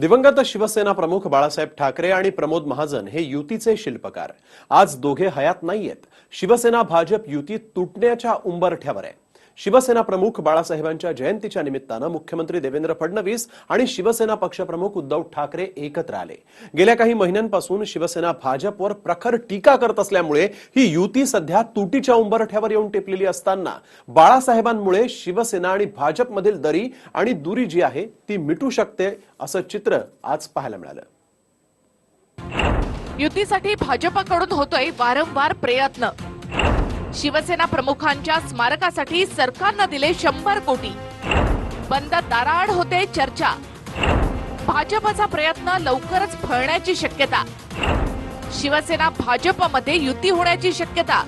दिवंगत शिवसेना प्रमुख बाळासाहेब ठाकरे आणि प्रमोद महाजन हे युतीचे शिल्पकार. आज दोघे हयात नाहीयेत. शिवसेना भाजप युती तुटण्याच्या उंबरठ्यावर आहे. शिवसेना प्रमुख बाळासाहेबांच्या जयंतीच्या निमित्तानं मुख्यमंत्री देवेंद्र फडणवीस आणि शिवसेना पक्षप्रमुख उद्धव ठाकरे एकत्र आले. गेल्या काही महिन्यांपासून शिवसेना भाजपवर प्रखर टीका करत असल्यामुळे ही युती सध्या तुटीच्या उंबरठ्यावर येऊन टेपलेली असताना बाळासाहेबांमुळे शिवसेना आणि भाजपमधील दरी आणि दुरी जी आहे ती मिटू शकते असं चित्र आज पाहायला मिळालं. युतीसाठी भाजपकडून होतोय वारंवार प्रयत्न. शिवसेना प्रमुखांच्या स्मारकासाठी सरकारनं दिले शंभर कोटी. बंद दाराआड होते चर्चा. भाजपचा प्रयत्न लवकरच फळण्याची शक्यता. शिवसेना भाजपमध्ये युती होण्याची शक्यता.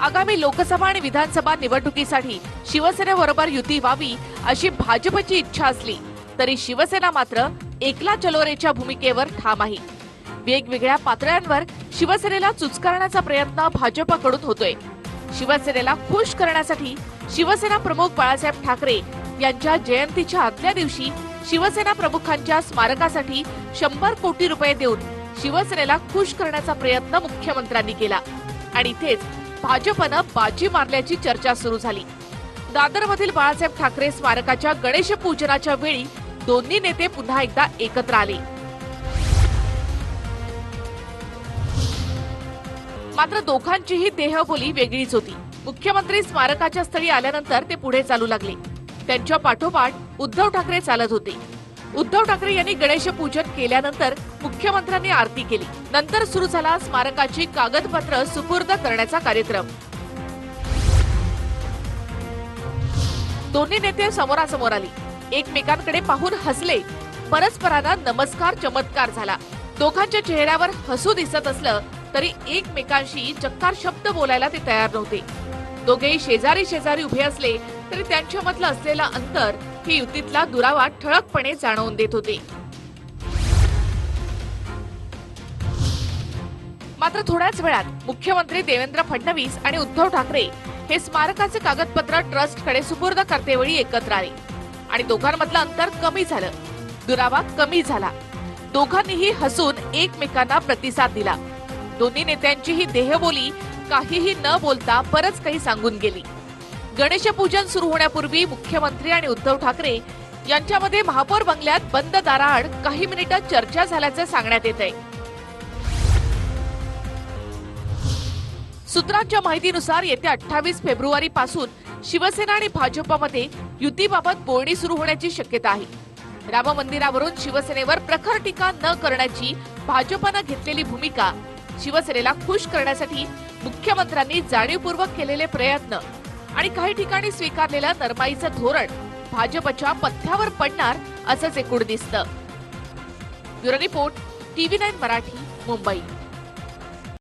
आगामी लोकसभा आणि विधानसभा निवडणुकीसाठी शिवसेनेबरोबर युती व्हावी अशी भाजपची इच्छा असली तरी शिवसेना मात्र एकला चलोरेच्या भूमिकेवर ठाम आहे. वेगवेगळ्या पातळ्यांवर शिवसेनेला चुचकारण्याचा प्रयत्न भाजपकडून होतोय. शिवसेनेला खुश करण्यासाठी शिवसेना प्रमुख बाळासाहेब ठाकरे यांच्या जयंतीच्या आदल्या दिवशी शिवसेना प्रमुखांच्या स्मारकासाठी शंभर कोटी रुपये देऊन शिवसेनेला खुश करण्याचा प्रयत्न मुख्यमंत्र्यांनी केला. आणि इथेच भाजपनं बाजी मारल्याची चर्चा सुरू झाली. दादरमधील बाळासाहेब ठाकरे स्मारकाच्या गणेश पूजनाच्या वेळी दोन्ही नेते पुन्हा एकदा एकत्र आले. मात्र दोघांचीही देहबोली वेगळीच होती. मुख्यमंत्री स्मारकाच्या स्थळी आल्यानंतर ते पुढे चालू लागले. त्यांच्या पाठोपाठ उद्धव ठाकरे चालत होते. उद्धव ठाकरे यांनी गणेश पूजन केल्यानंतर मुख्यमंत्र्यांनी आरती केली. नंतर सुरू झाला स्मारकाची कागदपत्र सुपूर्द करण्याचा कार्यक्रम. दोन्ही नेते समोरासमोर आले. एकमेकांकडे पाहून हसले. परस्परांना नमस्कार चमत्कार झाला. दोघांच्या चेहऱ्यावर हसू दिसत असलं तरी एकमेकांशी चक्कार शब्द बोलायला ते तयार नव्हते. दोघेही शेजारी शेजारी उभे असले तरी त्यांच्यामधलं असलेलं अंतर हे युतीतला दुरावा ठळकपणे जाणवून देत होते. मात्र थोड्याच वेळात मुख्यमंत्री देवेंद्र फडणवीस आणि उद्धव ठाकरे हे स्मारकाचे कागदपत्र ट्रस्टकडे सुपूर्द करतेवेळी एकत्र आले. आणि दोघांमधलं अंतर कमी झालं. दुरावा कमी झाला. दोघांनीही हसून एकमेकांना प्रतिसाद दिला. दोन्ही नेत्यांची ही देहबोली काहीही न बोलता बरंच काही सांगून गेली. गणेश पूजन सुरू होण्यापूर्वी मुख्यमंत्री आणि उद्धव ठाकरे यांच्यामध्ये महापौर बंगल्यात बंद दाराआड काही मिनिटं चर्चा झाल्याचं सांगण्यात येत आहे सूत्रांच्या माहितीनुसार येत्या अठ्ठावीस फेब्रुवारी पासून शिवसेना आणि भाजपमध्ये युतीबाबत बोलणी सुरू होण्याची शक्यता आहे. राम मंदिरावरून शिवसेनेवर प्रखर टीका न करण्याची भाजपनं घेतलेली भूमिका शिवसेनेला खुश करण्यासाठी मुख्यमंत्र्यांनी जाणीवपूर्वक केलेले प्रयत्न. आणि काही ठिकाणी स्वीकारलेलं नरमाईचं धोरण भाजपच्या पथ्यावर पडणार असंच एकूण दिसतं. Bureau report TV nine Marathi Mumbai.